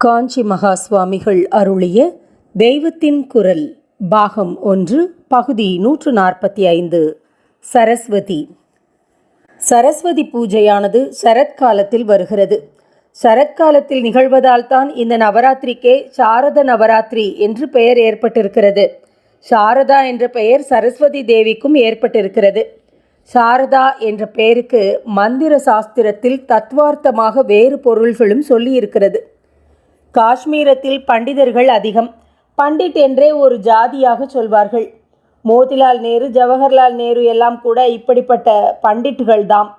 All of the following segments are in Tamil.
காஞ்சி மகா சுவாமிகள் அருளிய தெய்வத்தின் குரல் பாகம் ஒன்று பகுதி நூற்று நாற்பத்தி ஐந்து சரஸ்வதி. சரஸ்வதி பூஜையானது சரத்காலத்தில் வருகிறது. சரத்காலத்தில் நிகழ்வதால் தான் இந்த நவராத்திரிக்கே சாரத நவராத்திரி என்று பெயர் ஏற்பட்டிருக்கிறது. சாரதா என்ற பெயர் சரஸ்வதி தேவிக்கும் ஏற்பட்டிருக்கிறது. சாரதா என்ற பெயருக்கு மந்திர சாஸ்திரத்தில் தத்வார்த்தமாக வேறு பொருள்களும் சொல்லியிருக்கிறது. காஷ்மீரத்தில் பண்டிதர்கள் அதிகம். பண்டிட் என்றே ஒரு ஜாதியாக சொல்வார்கள். மோதிலால் நேரு ஜவஹர்லால் நேரு எல்லாம் கூட இப்படிப்பட்ட பண்டிட்டுகள் தாம்.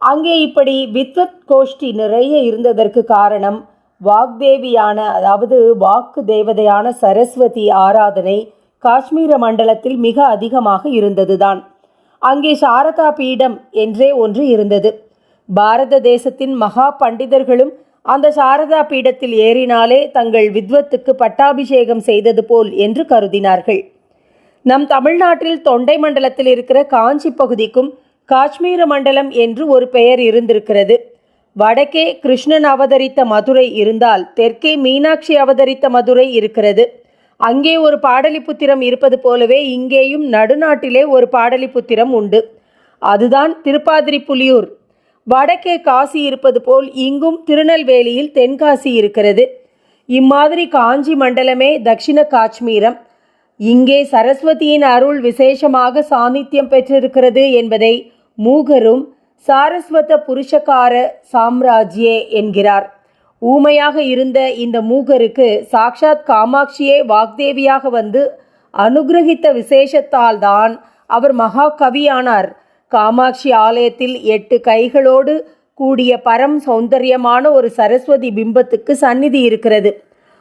அங்கே இப்படி வித்வத் கோஷ்டி நிறைய இருந்ததற்கு காரணம் வாக்தேவியான அதாவது வாக்கு தேவதையான சரஸ்வதி ஆராதனை காஷ்மீர மண்டலத்தில் மிக அதிகமாக இருந்ததுதான். அங்கே சாரதா பீடம் என்றே ஒன்று இருந்தது. பாரத தேசத்தின் மகா பண்டிதர்களும் அந்த சாரதா பீடத்தில் ஏறினாலே தங்கள் வித்வத்துக்கு பட்டாபிஷேகம் செய்தது போல் என்று கருதினார்கள். நம் தமிழ்நாட்டில் தொண்டை மண்டலத்தில் இருக்கிற காஞ்சி பகுதிக்கும் காஷ்மீர மண்டலம் என்று ஒரு பெயர் இருந்திருக்கிறது. வடக்கே கிருஷ்ணன் அவதரித்த மதுரை இருந்தால் தெற்கே மீனாட்சி அவதரித்த மதுரை இருக்கிறது. அங்கே ஒரு பாடலிபுத்திரம் இருப்பது போலவே இங்கேயும் நடுநாட்டிலே ஒரு பாடலிபுத்திரம் உண்டு. அதுதான் திருப்பாதிரி புலியூர். வடக்கே காசி இருப்பது போல் இங்கும் திருநெல்வேலியில் தென்காசி இருக்கிறது. இம்மாதிரி காஞ்சி மண்டலமே தக்ஷிண காஷ்மீரம். இங்கே சரஸ்வதியின் அருள் விசேஷமாக சாநித்தியம் பெற்றிருக்கிறது என்பதை மூகரும் சாரஸ்வத புருஷகார சாம்ராஜ்யே என்கிறார். ஊமையாக இருந்த இந்த மூகருக்கு சாக்ஷாத் காமாட்சியே வாக்தேவியாக வந்து அனுகிரகித்த விசேஷத்தால் தான் அவர் மகா கவியானார் காமாட்சி ஆலயத்தில் எட்டு கைகளோடு கூடிய பரம் சௌந்தரியமான ஒரு சரஸ்வதி பிம்பத்துக்கு சந்நிதி இருக்கிறது.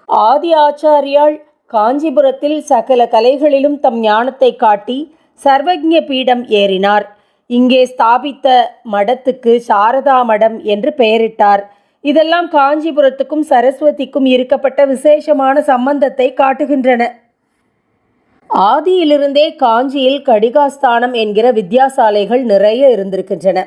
ஆதி ஆச்சாரியால் காஞ்சிபுரத்தில் சகல கலைகளிலும் தம் ஞானத்தை காட்டி சர்வஜ்ஞ பீடம் ஏறினார். இங்கே ஸ்தாபித்த மடத்துக்கு சாரதா மடம் என்று பெயரிட்டார். இதெல்லாம் காஞ்சிபுரத்துக்கும் சரஸ்வதிக்கும் இருக்கப்பட்ட விசேஷமான சம்பந்தத்தை காட்டுகின்றன. ஆதியிலிருந்தே காஞ்சியில் கடிகாஸ்தானம் என்கிற வித்யாசாலைகள் நிறைய இருந்திருக்கின்றன.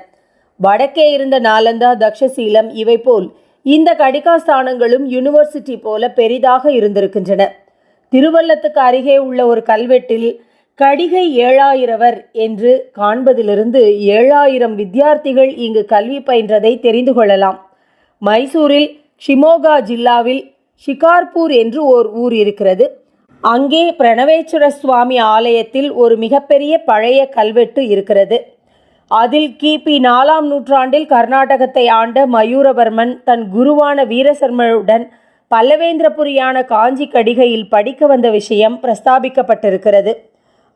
வடக்கே இருந்த நாலந்தா தக்ஷசீலம் இவை போல் இந்த கடிகாஸ்தானங்களும் யூனிவர்சிட்டி போல பெரிதாக இருந்திருக்கின்றன. திருவல்லத்துக்கு அருகே உள்ள ஒரு கல்வெட்டில் கடிகை ஏழாயிரவர் என்று காண்பதிலிருந்து ஏழாயிரம் வித்தியார்த்திகள் இங்கு கல்வி பயின்றதை தெரிந்து கொள்ளலாம். மைசூரில் ஷிமோகா ஜில்லாவில் ஷிகார்பூர் என்று ஓர் ஊர் இருக்கிறது. அங்கே பிரணவேஸ்வர சுவாமி ஆலயத்தில் ஒரு மிகப்பெரிய பழைய கல்வெட்டு இருக்கிறது. அதில் கிபி நாலாம் நூற்றாண்டில் கர்நாடகத்தை ஆண்ட மயூரவர்மன் தன் குருவான வீரசர்மனுடன் பல்லவேந்திரபுரியான காஞ்சி கடிகையில் படிக்க வந்த விஷயம் பிரஸ்தாபிக்கப்பட்டிருக்கிறது.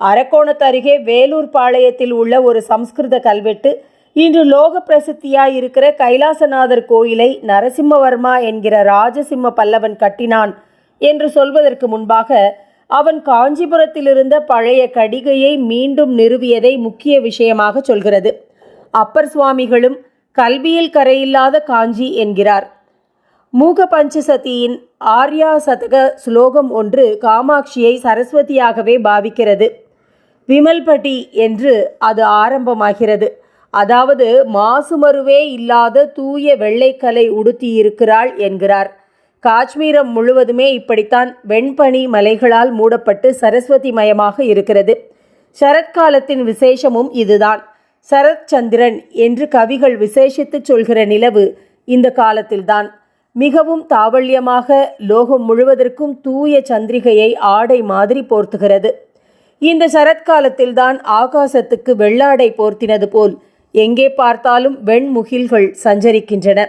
அரக்கோணத்து அருகே வேலூர் பாளையத்தில் உள்ள ஒரு சம்ஸ்கிருத கல்வெட்டு இன்று லோக பிரசித்தியாய் இருக்கிற கைலாசநாதர் கோயிலை நரசிம்மவர்மா என்கிற ராஜசிம்ம பல்லவன் கட்டினான் என்று சொல்வதற்கு முன்பாக அவன் காஞ்சிபுரத்தில் இருந்த பழைய கடிகையை மீண்டும் நிறுவியதை முக்கிய விஷயமாக சொல்கிறது. அப்பர் சுவாமிகளும் கல்வியில் கரையில்லாத காஞ்சி என்கிறார். மூக பஞ்சசதியின் ஆர்யா சதக ஸ்லோகம் ஒன்று காமாட்சியை சரஸ்வதியாகவே பாவிக்கிறது. விமல்பட்டி என்று அது ஆரம்பமாகிறது. அதாவது மாசுமருவே இல்லாத தூய வெள்ளைக்கலை உடுத்தியிருக்கிறாள் என்கிறார். காஷ்மீரம் முழுவதுமே இப்படித்தான் வெண்பனி மலைகளால் மூடப்பட்டு சரஸ்வதி மயமாக இருக்கிறது. சரத்காலத்தின் விசேஷமும் இதுதான். சரத் சந்திரன் என்று கவிகள் விசேஷித்து சொல்கிற நிலவு இந்த காலத்தில்தான். மிகவும் தாவல்யமாக லோகம் முழுவதற்கும் தூய சந்திரிகையை ஆடை மாதிரி போர்த்துகிறது. இந்த சரத்காலத்தில்தான் ஆகாசத்துக்கு வெள்ளாடை போர்த்தினது போல் எங்கே பார்த்தாலும் வெண்முகில்கள் சஞ்சரிக்கின்றன.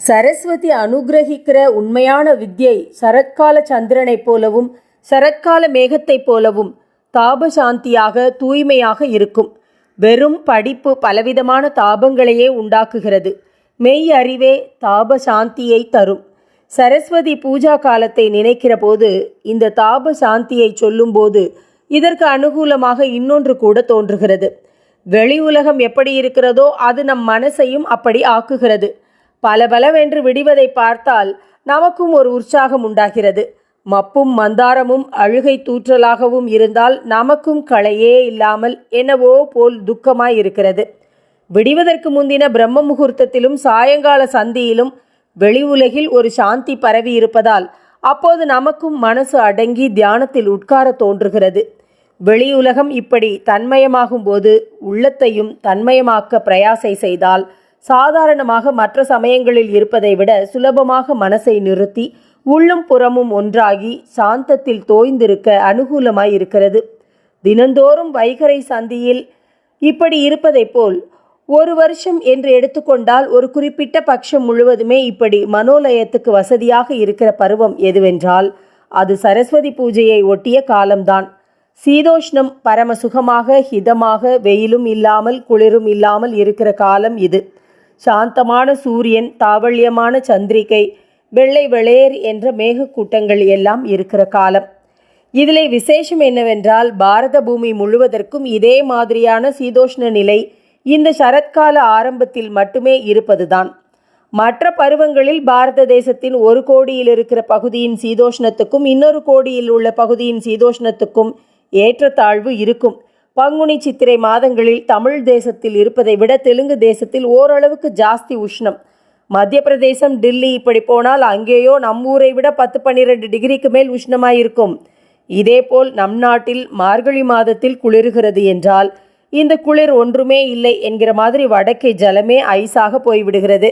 சரஸ்வதி அனுகிரகிக்கிற உண்மையான வித்யை சரத்கால சந்திரனைப் போலவும் சரத்கால மேகத்தைப் போலவும் தாபசாந்தியாக தூய்மையாக இருக்கும். வெறும் படிப்பு பலவிதமான தாபங்களையே உண்டாக்குகிறது. மெய் அறிவே தாபசாந்தியை தரும். சரஸ்வதி பூஜா காலத்தை நினைக்கிற போது இந்த தாப சாந்தியை சொல்லும்போது இதற்கு அனுகூலமாக இன்னொன்று கூட தோன்றுகிறது. வெளி உலகம் எப்படி இருக்கிறதோ அது நம் மனசையும் அப்படி ஆக்குகிறது. பல பலவென்று விடிவதை பார்த்தால் நமக்கும் ஒரு உற்சாகம் உண்டாகிறது. மப்பும் மந்தாரமும் அழுகை தூற்றலாகவும் இருந்தால் நமக்கும் களையே இல்லாமல் என்னவோ போல் துக்கமாய் இருக்கிறது விடிவதற்கு முந்தின பிரம்ம முகூர்த்தத்திலும் சாயங்கால சந்தியிலும் வெளி உலகில் ஒரு சாந்தி பரவி இருப்பதால் அப்போது நமக்கும் மனசு அடங்கி தியானத்தில் உட்கார தோன்றுகிறது. வெளியுலகம் இப்படி தன்மயமாகும் போது உள்ளத்தையும் தன்மயமாக்க பிரயாசை செய்தால் சாதாரணமாக மற்ற சமயங்களில் இருப்பதை விட சுலபமாக மனசை நிறுத்தி உள்ளும் புறமும் ஒன்றாகி சாந்தத்தில் தோய்ந்திருக்க அனுகூலமாய் இருக்கிறது. தினந்தோறும் வைகரை சந்தியில் இப்படி இருப்பதைப் போல் ஒரு வருஷம் என்று எடுத்துக்கொண்டால் ஒரு குறிப்பிட்ட பட்சம் முழுவதுமே இப்படி மனோலயத்துக்கு வசதியாக இருக்கிற பருவம் எதுவென்றால் அது சரஸ்வதி பூஜையை ஒட்டிய காலம்தான். சீதோஷ்ணம் பரம சுகமாக ஹிதமாக வெயிலும் இல்லாமல் குளிரும் இல்லாமல் இருக்கிற காலம் இது. சாந்தமான சூரியன் தாவள்யமான சந்திரிகை வெள்ளை வெளேர் என்ற மேகக்கூட்டங்கள் எல்லாம் இருக்கிற காலம். இதிலே விசேஷம் என்னவென்றால் பாரத பூமி முழுவதற்கும் இதே மாதிரியான சீதோஷ்ண நிலை இந்த சரத்கால ஆரம்பத்தில் மட்டுமே இருப்பதுதான். மற்ற பருவங்களில் பாரத தேசத்தின் ஒரு கோடியில் இருக்கிற பகுதியின் சீதோஷ்ணத்துக்கும் இன்னொரு கோடியில் உள்ள பகுதியின் சீதோஷ்ணத்துக்கும் ஏற்றத்தாழ்வு இருக்கும். பங்குனி சித்திரை மாதங்களில் தமிழ் தேசத்தில் இருப்பதை விட தெலுங்கு தேசத்தில் ஓரளவுக்கு ஜாஸ்தி உஷ்ணம். மத்திய பிரதேசம் டில்லி இப்படி போனால் அங்கேயோ நம் ஊரை விட பத்து பன்னிரெண்டு டிகிரிக்கு மேல் உஷ்ணமாயிருக்கும் இதேபோல் நம் நாட்டில் மார்கழி மாதத்தில் குளிர்கிறது என்றால் இந்த குளிர் ஒன்றுமே இல்லை என்கிற மாதிரி வடக்கே ஜலமே ஐஸாக போய்விடுகிறது.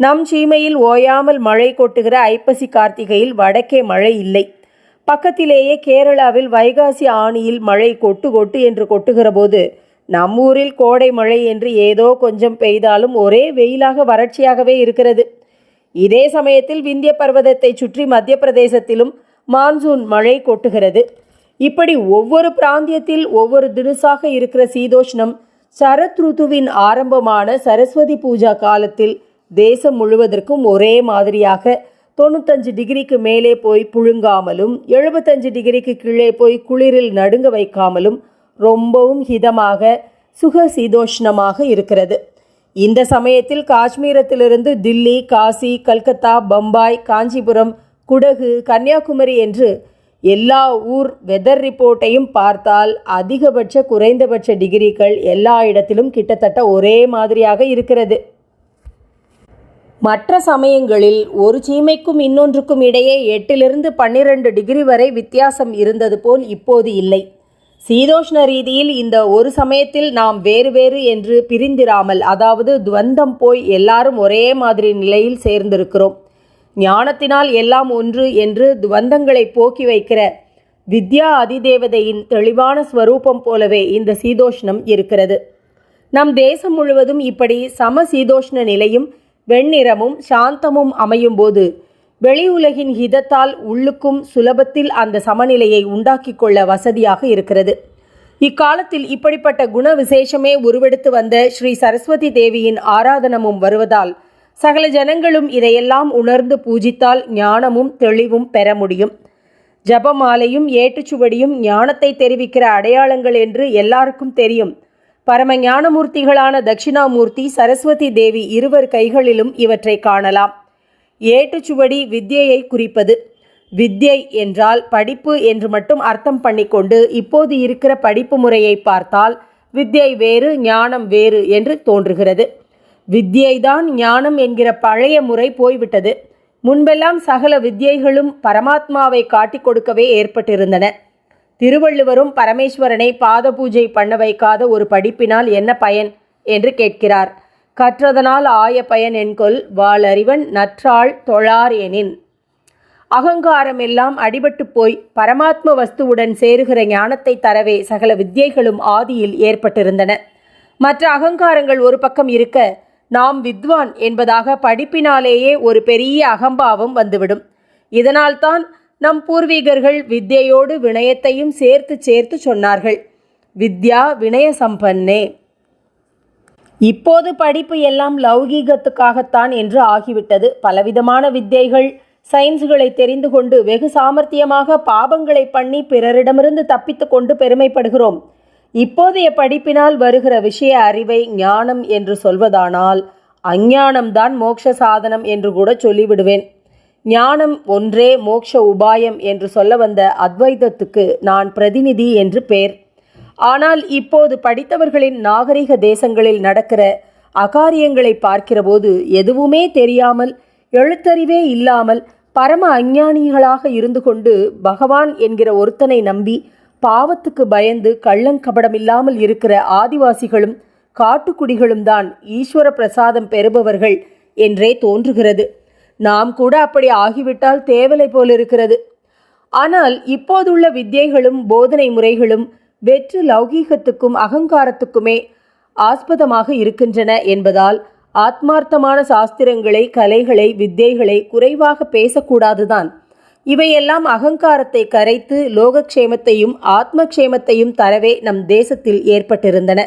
நம் சீமையில் ஓயாமல் மழை கொட்டுகிற ஐப்பசி கார்த்திகையில் வடக்கே மழை இல்லை. பக்கத்திலேயே கேரளாவில் வைகாசி ஆணியில் மழை கொட்டு கொட்டு என்று கொட்டுகிற போது நம் ஊரில் கோடை மழை என்று ஏதோ கொஞ்சம் பெய்தாலும் ஒரே வெயிலாக வறட்சியாகவே இருக்கிறது. இதே சமயத்தில் விந்திய பர்வதத்தை சுற்றி மத்திய பிரதேசத்திலும் மான்சூன் மழை கொட்டுகிறது. இப்படி ஒவ்வொரு பிராந்தியத்தில் ஒவ்வொரு தினுசாக இருக்கிற சீதோஷ்ணம் சரத் ருத்துவின் ஆரம்பமான சரஸ்வதி பூஜா காலத்தில் தேசம் முழுவதற்கும் ஒரே மாதிரியாக தொண்ணூத்தஞ்சு டிகிரிக்கு மேலே போய் புழுங்காமலும் எழுபத்தஞ்சு டிகிரிக்கு கீழே போய் குளிரில் நடுங்க வைக்காமலும் ரொம்பவும் ஹிதமாக சுக சீதோஷ்ணமாக இருக்கிறது. இந்த சமயத்தில் காஷ்மீரத்திலிருந்து தில்லி காசி கல்கத்தா பம்பாய் காஞ்சிபுரம் குடகு கன்னியாகுமரி என்று எல்லா ஊர் வெதர் ரிப்போர்ட்டையும் பார்த்தால் அதிகபட்ச குறைந்தபட்ச டிகிரிகள் எல்லா இடத்திலும் கிட்டத்தட்ட ஒரே மாதிரியாக இருக்கிறது. மற்ற சமயங்களில் ஒரு சீமைக்கும் இன்னொன்றுக்கும் இடையே எட்டிலிருந்து பன்னிரண்டு டிகிரி வரை வித்தியாசம் இருந்தது போல் இப்போது இல்லை. சீதோஷ்ண ரீதியில் இந்த ஒரு சமயத்தில் நாம் வேறு வேறு என்று பிரிந்திராமல் அதாவது துவந்தம் போய் எல்லாரும் ஒரே மாதிரி நிலையில் சேர்ந்திருக்கிறோம். ஞானத்தினால் எல்லாம் ஒன்று என்று துவந்தங்களை போக்கி வைக்கிற வித்யா அதிதேவதையின் தெளிவான ஸ்வரூபம் போலவே இந்த சீதோஷ்ணம் இருக்கிறது. நம் தேசம் முழுவதும் இப்படி சம சீதோஷ்ண நிலையும் வெண்ணிறமும் சாந்தமும் அமையும் போது வெளி உலகின் ஹிதத்தால் உள்ளுக்கும் சுலபத்தில் அந்த சமநிலையை உண்டாக்கிக் கொள்ள வசதியாக இருக்கிறது. இக்காலத்தில் இப்படிப்பட்ட குண விசேஷமே உருவெடுத்து வந்த ஸ்ரீ சரஸ்வதி தேவியின் ஆராதனமும் வருவதால் சகல ஜனங்களும் இதையெல்லாம் உணர்ந்து பூஜித்தால் ஞானமும் தெளிவும் பெற முடியும். ஜபமாலையும் ஏட்டுச்சுவடியும் ஞானத்தை தெரிவிக்கிற அடையாளங்கள் என்று எல்லாருக்கும் தெரியும். பரம ஞானமூர்த்திகளான தட்சிணாமூர்த்தி சரஸ்வதி தேவி இருவர் கைகளிலும் இவற்றை காணலாம். ஏட்டுச்சுவடி வித்யையை குறிப்பது. வித்யை என்றால் படிப்பு என்று மட்டும் அர்த்தம் பண்ணிக்கொண்டு இப்போது இருக்கிற படிப்பு முறையை பார்த்தால் வித்யை வேறு ஞானம் வேறு என்று தோன்றுகிறது. வித்யைதான் ஞானம் என்கிற பழைய முறை போய்விட்டது. முன்பெல்லாம் சகல வித்யைகளும் பரமாத்மாவை காட்டிக் கொடுக்கவே ஏற்பட்டிருந்தன. திருவள்ளுவரும் பரமேஸ்வரனை பாத பூஜை பண்ண வைக்காத ஒரு படிப்பினால் என்ன பயன்? என்று கேட்கிறார். கற்றதனால் ஆய பயன் என்கொல் வாளறிவன் நற்றாள் தொழார் எனின். அகங்காரம் எல்லாம் அடிபட்டு போய் பரமாத்ம வஸ்துவுடன் சேருகிற ஞானத்தை தரவே சகல வித்யைகளும் ஆதியில் ஏற்பட்டிருந்தன. மற்ற அகங்காரங்கள் ஒரு பக்கம் இருக்க நாம் வித்வான் என்பதாக படிப்பினாலேயே ஒரு பெரிய அகம்பாவம் வந்துவிடும். இதனால்தான் நம் பூர்வீகர்கள் வித்யையோடு வினயத்தையும் சேர்த்து சேர்த்து சொன்னார்கள். வித்யா வினய சம்பன்னே. இப்போது படிப்பு எல்லாம் லௌகீகத்துக்காகத்தான் என்று ஆகிவிட்டது. பலவிதமான வித்தைகள் சயின்ஸுகளை தெரிந்து கொண்டு வெகு சாமர்த்தியமாக பாபங்களை பண்ணி பிறரிடமிருந்து தப்பித்து கொண்டு பெருமைப்படுகிறோம். இப்போதைய படிப்பினால் வருகிற விஷய அறிவை ஞானம் என்று சொல்வதானால் அஞ்ஞானம்தான் மோட்ச சாதனம் என்று கூட சொல்லிவிடுவேன். ஞானம் ஒன்றே மோட்ச உபாயம் என்று சொல்ல வந்த அத்வைதத்துக்கு நான் பிரதிநிதி என்று பெயர் ஆனால் இப்போது படித்தவர்களின் நாகரிக தேசங்களில் நடக்கிற அகாரியங்களை பார்க்கிறபோது எதுவுமே தெரியாமல் எழுத்தறிவே இல்லாமல் பரம அஞ்ஞானிகளாக இருந்து கொண்டு பகவான் என்கிற ஒருத்தனை நம்பி பாவத்துக்கு பயந்து கள்ளங்கபடமில்லாமல் இருக்கிற ஆதிவாசிகளும் காட்டுக்குடிகளும் தான் ஈஸ்வர பிரசாதம் பெறுபவர்கள் என்றே தோன்றுகிறது. நாம் கூட அப்படி ஆகிவிட்டால் தேவலை போலிருக்கிறது. ஆனால் இப்போதுள்ள வித்தியைகளும் போதனை முறைகளும் வெற்று லௌகீகத்துக்கும் அகங்காரத்துக்குமே ஆஸ்பதமாக இருக்கின்றன என்பதால் ஆத்மார்த்தமான சாஸ்திரங்களை கலைகளை வித்தைகளை குறைவாக பேசக்கூடாதுதான். இவையெல்லாம் அகங்காரத்தை கரைத்து லோகக்ஷேமத்தையும் ஆத்மக்ஷேமத்தையும் தரவே நம் தேசத்தில் ஏற்பட்டிருந்தன.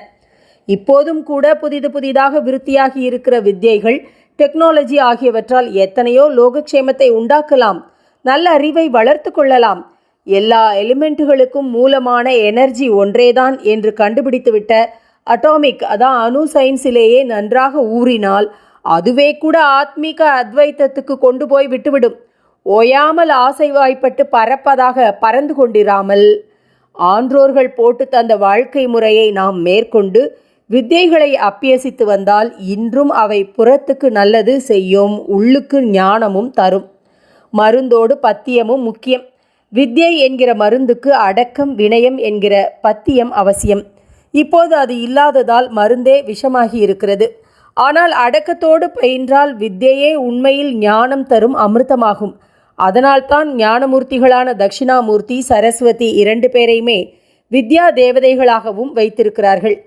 இப்போதும் கூட புதிது புதிதாக விருத்தியாகி இருக்கிற வித்தியைகள் டெக்னாலஜி ஆகியவற்றால் எத்தனையோ லோகக்ஷேமத்தை உண்டாக்கலாம். நல்ல அறிவை வளர்த்து கொள்ளலாம். எல்லா எலிமெண்ட்டுகளுக்கும் மூலமான எனர்ஜி ஒன்றேதான் என்று கண்டுபிடித்துவிட்ட அட்டாமிக் அதான் அணு சயின்ஸிலேயே நன்றாக ஊறினால் அதுவே கூட ஆத்மீக அத்வைத்தத்துக்கு கொண்டு போய் விட்டுவிடும். ஓயாமல் ஆசை வாய்ப்பட்டு பறப்பதாக பறந்து கொண்டிராமல் ஆன்றோர்கள் போட்டு தந்த வாழ்க்கை முறையை நாம் மேற்கொண்டு வித்தைகளை அப்பியசித்து வந்தால் இன்றும் அவை புறத்துக்கு நல்லது செய்யும் உள்ளுக்கு ஞானமும் தரும். மருந்தோடு பத்தியமும் முக்கியம். வித்யை என்கிற மருந்துக்கு அடக்கம் வினயம் என்கிற பத்தியம் அவசியம். இப்போது அது இல்லாததால் மருந்தே விஷமாகி இருக்கிறது. ஆனால் அடக்கத்தோடு பயின்றால் வித்யையே உண்மையில் ஞானம் தரும் அமிர்தமாகும். அதனால்தான் ஞானமூர்த்திகளான தட்சிணாமூர்த்தி சரஸ்வதி இரண்டு பேரையுமே வித்யா தேவதைகளாகவும் வைத்திருக்கிறார்கள்.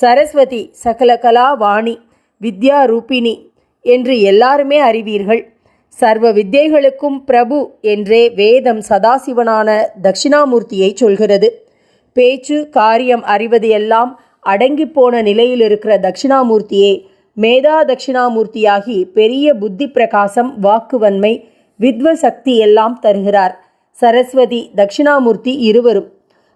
சரஸ்வதி சகல கலா வாணி வித்யா ரூபிணி என்று எல்லாருமே அறிவீர்கள். சர்வ வித்யைகளுக்கும் பிரபு என்றே வேதம் சதாசிவனான தட்சிணாமூர்த்தியை சொல்கிறது. பேச்சு காரியம் அறிவது எல்லாம் அடங்கிப் போன நிலையில் இருக்கிற தட்சிணாமூர்த்தியே மேதா தட்சிணாமூர்த்தியாகி பெரிய புத்தி பிரகாசம் வாக்குவன்மை வித்வ சக்தி எல்லாம் தருகிறார். சரஸ்வதி தட்சிணாமூர்த்தி இருவரும்.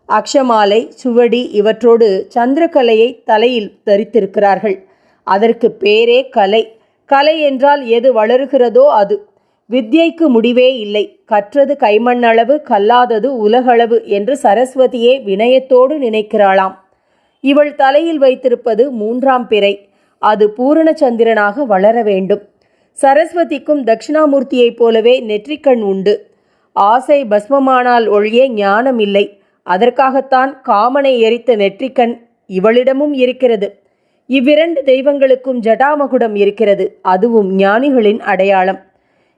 அக்ஷமாலை சுவடி இவற்றோடு சந்திரகலையை தலையில் தரித்திருக்கிறார்கள். அதற்கு பேரே கலை. கலை என்றால் எது வளருகிறதோ அது. வித்யைக்கு முடிவே இல்லை. கற்றது கைமண்ணளவு கல்லாதது உலகளவு என்று சரஸ்வதியே வினயத்தோடு நினைக்கிறாளாம். இவள் தலையில் வைத்திருப்பது மூன்றாம் பிறை. அது பூரண சந்திரனாக வளர வேண்டும். சரஸ்வதிக்கும் தட்சிணாமூர்த்தியைப் போலவே நெற்றிக்கண் உண்டு. ஆசை பஸ்மமானால் ஒழிய ஞானம் இல்லை அதற்காகத்தான் காமனை எரித்த நெற்றிக்கண் இவளிடமும் இருக்கிறது. இவ்விரண்டு தெய்வங்களுக்கும் ஜடாமகுடம் இருக்கிறது. அதுவும் ஞானிகளின் அடையாளம்.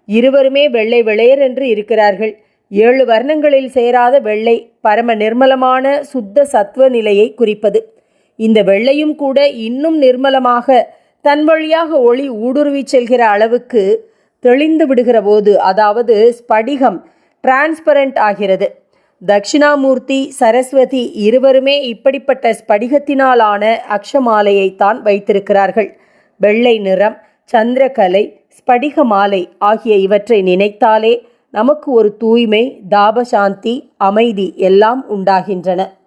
இருவருமே வெள்ளை வெளையர் என்று இருக்கிறார்கள். ஏழு வர்ணங்களில் சேராத வெள்ளை பரம நிர்மலமான சுத்த சத்துவ நிலையை குறிப்பது. இந்த வெள்ளையும் கூட இன்னும் நிர்மலமாக தன் வழியாக ஒளி ஊடுருவிச் செல்கிற அளவுக்கு தெளிந்து விடுகிற போது அதாவது ஸ்படிகம் டிரான்ஸ்பரண்ட் ஆகிறது. தட்சிணாமூர்த்தி சரஸ்வதி இருவருமே இப்படிப்பட்ட ஸ்படிகத்தினாலான அக்ஷமாலையைத்தான் வைத்திருக்கிறார்கள். வெள்ளை நிறம் சந்திரகலை ஸ்படிக மாலை ஆகிய இவற்றை நினைத்தாலே நமக்கு ஒரு தூய்மை தாபசாந்தி அமைதி எல்லாம் உண்டாகின்றன.